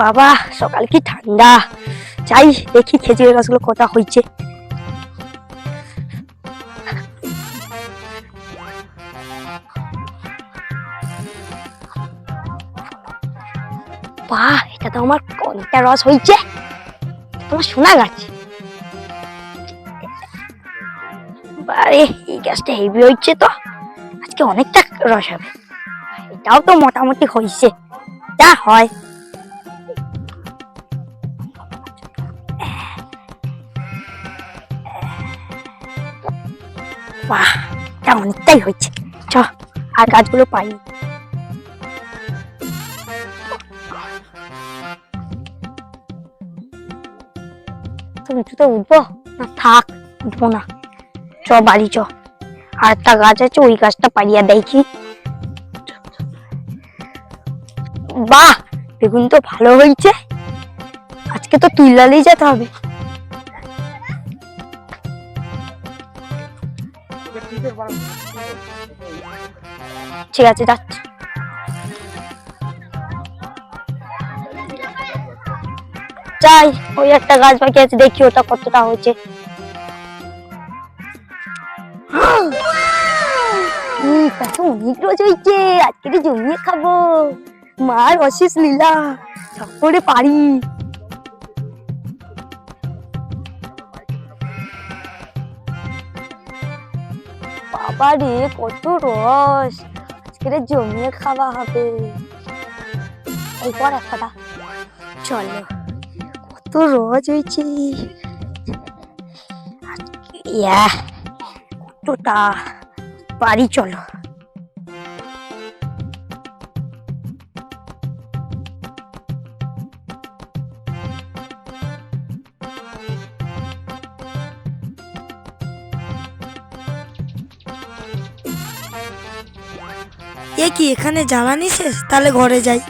বাবা, সকাল কি ঠান্ডা। যাই, দেখি খেজুরের রসগুলো কটা হয়েছে। এটা তো আমার অনেকটা রস হয়েছে। তোমার শোনা গাছ। বারে, এই গাছটা হেভি হচ্ছে তো। আজকে অনেকটা রস হবে। এটাও তো মোটামুটি হয়েছে। যা হয়। বাহ এটা অনেকটাই হচ্ছে চ, আর গাছগুলো পাই উঠবো? না, থাক, উঠবো না। চ, বাড়ি চ। আর একটা গাছ আছে, ওই গাছটা পাইয়া দেখি বাহ, বেগুন তো ভালো হয়েছে। আজকে তো তুইলালেই যেতে হবে। ঠিক আছে, যাচ্ছি। যাই, ওই একটা গাছ বাকি আছে, দেখি ওটা কতটা হয়েছে। বাবা রে কত রস। আজকে জমিয়ে খাওয়া হবে। এরপর পর এক কথা চলো, কত রোজ হয়েছে। ইয়া, কতটা? বাড়ি চলো। এ কি এখানে জ্বালানি শেষ তাহলে ঘরে যাই।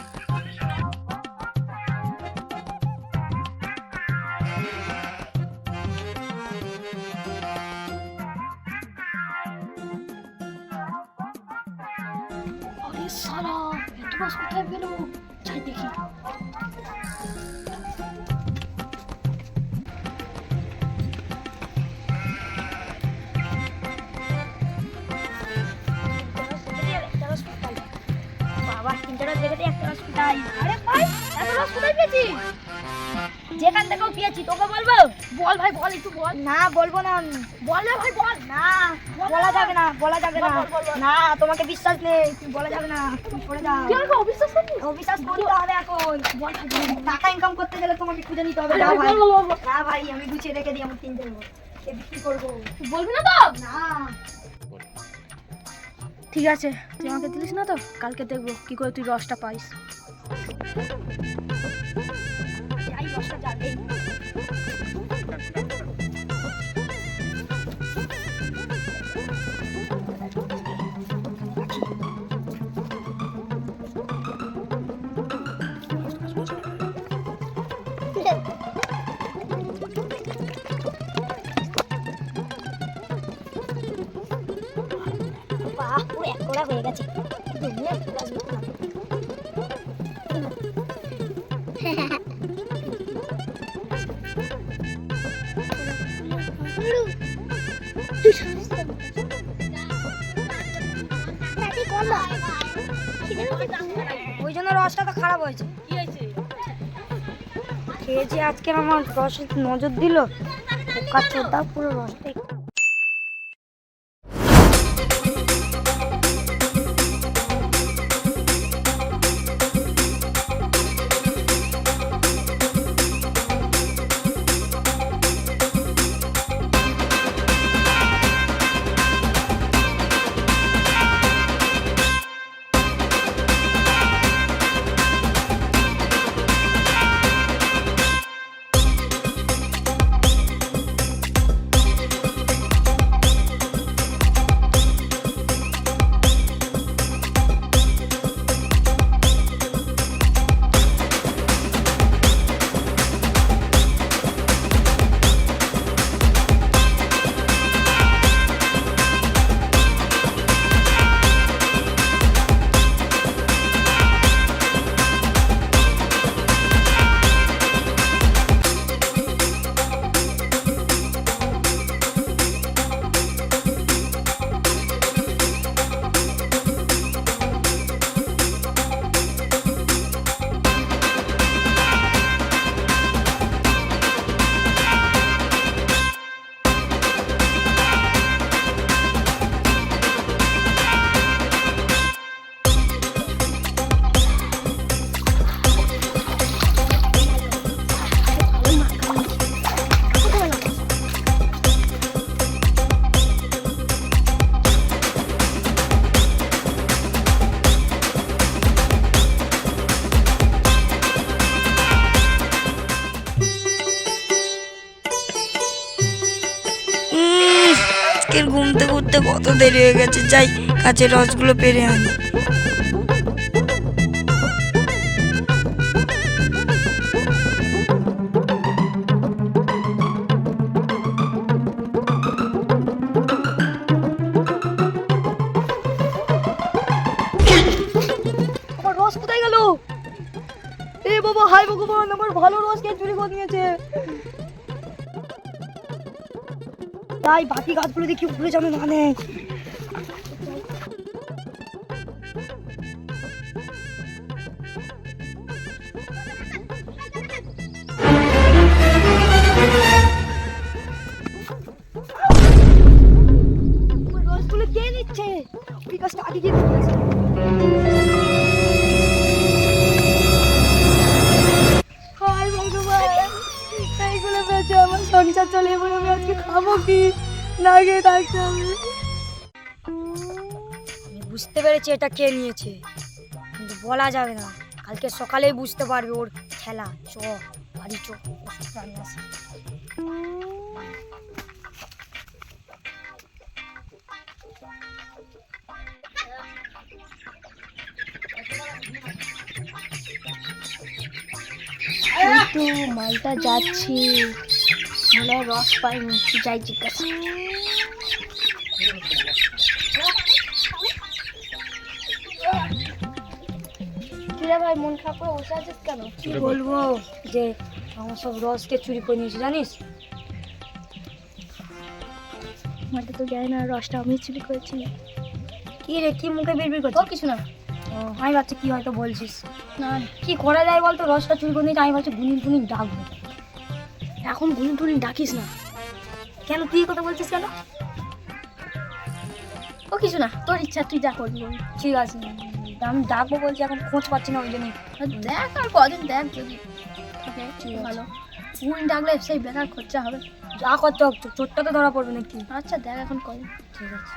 রস কোথায় আরে ভাই এত মাছ কোথায় পেয়েছিস? যেখান থেকেও পেয়েছি তোকে বলব? বল ভাই বল একটু বল। না বলব না আমি। বল না ভাই বল। না বলা যাবে না বলা যাবে না। না তোমাকে বিশ্বাস নেই তুমি বলা যাবে না তুমি সরে যাও। আমাকে অবিশ্বাস অবিশ্বাস করতে হবে এখন। ভাই। টাকা ইনকাম করতে গেলে তোমাকে খুঁজে নিতে হবে। না ভাই, ভাই। না ভাই আমি গুছিয়ে রেখে দিই আমার এ বিক্রি করব। বলবি না তো? না। ঠিক আছে তুই আমাকে দিলিস না তো? কালকে দেখব কি করে তুই রসটা পাইস। Thank you. ওই জন্য রসটা তো খারাপ হয়েছে। খেয়েছি আজকে আমার রস নজর দিল। পোকা চোদ্দা পুরো রসটাই কালকের ঘুম থেকে উঠতে কত দেরি হয়ে গেছে? যাই কাছের রসগুলো পেরে আনি। রস কোথায় গেল? এ বাবা হাই ভগবান, আমার ভালো রস কে চুরি করে নিয়েছে। তাই বাকি গাছগুলো দেখি উপরে যাবে মানে। কে নিচ্ছে? সংসার চলে এবার আমি আজকে খাব কি? না গিয়ে থাকতে হবে আমি। বুঝতে পেরেছি এটা কে নিয়েছে কিন্তু বলা যাবে না। কালকে সকালেই বুঝতে পারবে ওর খেলা চ বাড়ি চ কিন্তু মালটা যাচ্ছি। মনে হয় রস পাইনি যাই জিজ্ঞাসা কিরে। ভাই মন খারাপ করে বসে আছিস কেন? কি বলব? যে আমার সব রসকে চুরি করে নিয়েছে জানিস? আমারটা তো জানি না রসটা আমি চুরি করেছি কি রে কি মুখে বিড়বিড় করছিস? কিছু না। ও, আমি ভাবছি কি হয়তো বলছিস। না। কি করা যায় বলতো রসটা চুরি করে নিয়েছে আমি ভাবছি গুনিন গুনিন ডাকবো। এখন গুলি টুলি ডাকিস না। কেন? তুই কথা বলছিস কেন? ও কিছু না তোর ইচ্ছা তুই যা করবি। ঠিক আছে। আমি ডাকবো বলছি এখন খোঁজ পাচ্ছি না ওই জন্যই। দেখ আর কদিন দেখ যদি। ভালো। গুলি ডাকলে সেই বেকার খরচা হবে। যা করতে হোক চোরটা তো ধরা পড়বে নাকি? আচ্ছা দেখ এখন কদিন। ঠিক আছে।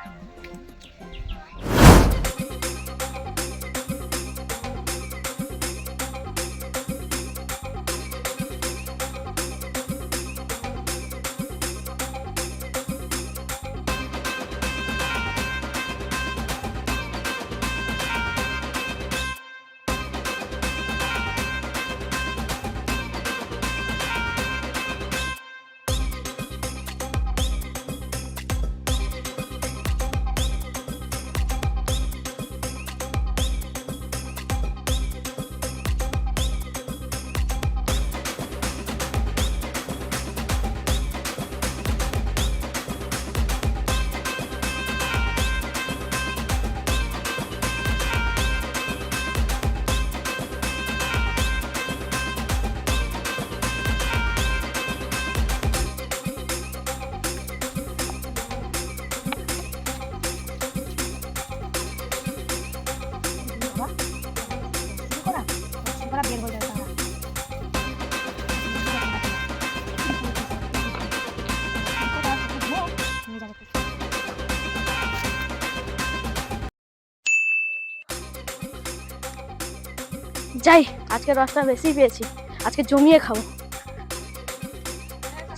যাই আজকে রসটা বেশি পেয়েছি। আজকে জমিয়ে খাব।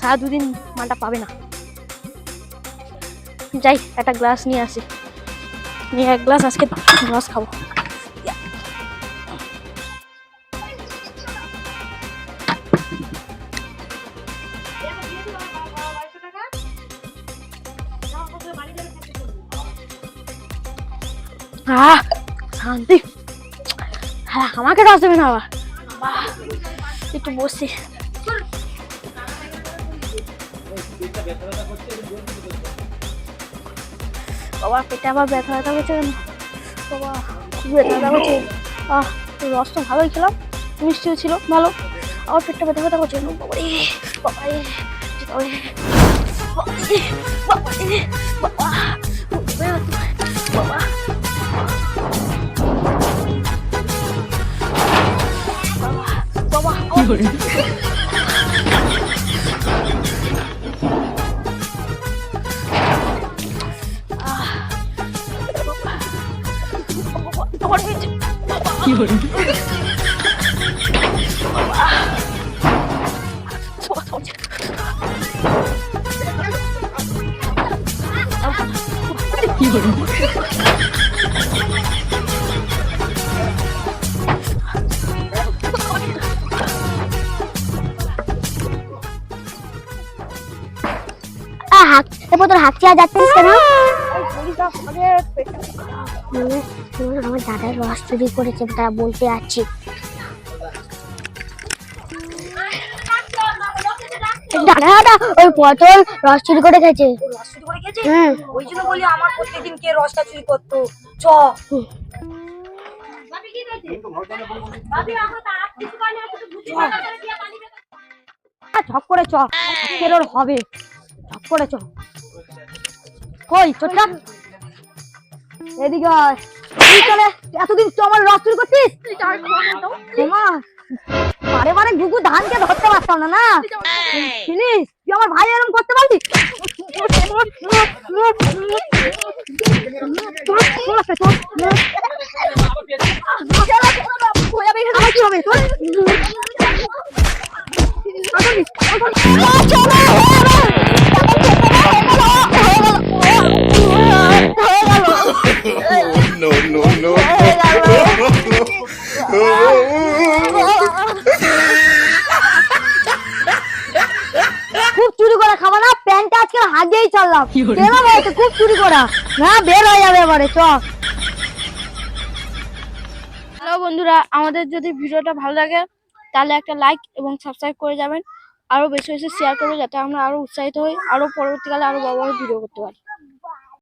সারা দুদিন মালটা পাবে না। যাই, একটা গ্লাস নিয়ে আসি। নিয়ে এক গ্লাস আজকে রস খাব। শান্তি। হ্যাঁ আমাকে রস দেবে না আবার। একটু বসি। বাবা পেটে আবার ব্যথা ব্যথা করছে কেন? বাবা খুব ব্যথা ব্যথা করছে। আহ রস তো ভালোই খেলাম। মিষ্টিও ছিল ভালো। আবার পেটটা ব্যথা ব্যথা করছে। বাবা রে বাবা রে বাবা রে, বাবা রে, বাবা বাবা আমার আমার পেটে বাবা আহ, হাঁক এরপর তোর হাঁকছি আর যাচ্ছিস কেন। মনে আমার দাদার রস চুরি করেছে তারা বলতে যাচ্ছি দাদা দাদা ওই পটল রস চুরি করে খেয়েছে। রস চুরি করে ওই জন্য বলি আমার প্রত্যেকদিন কে রসটা চুরি করতো? চ। ঝপ করে চ। আজকের ওর হবে। কই ছোটটা এদিকে। তুই চলে এতদিন তো আমার রস চুরি করছিস তোমার বারে বারে গুগু ধানকে ধরতে পারতাম না না? চিনিস তুই আমার ভাই এরকম করতে পারবি? খুব চুরি করে খাব না? প্যান্টটা আজকে হাগেই চাললাম। কেন খুব চুরি করা। না বের হয়ে যাবে এবারে চ। হ্যালো বন্ধুরা আমাদের যদি ভিডিওটা ভালো লাগে তাহলে একটা লাইক এবং সাবস্ক্রাইব করে যাবেন। আরও বেশি বেশি শেয়ার করবে যাতে আমরা আরও উৎসাহিত হই আরও পরবর্তীকালে আরও বড় বড় ভিডিও করতে পারি।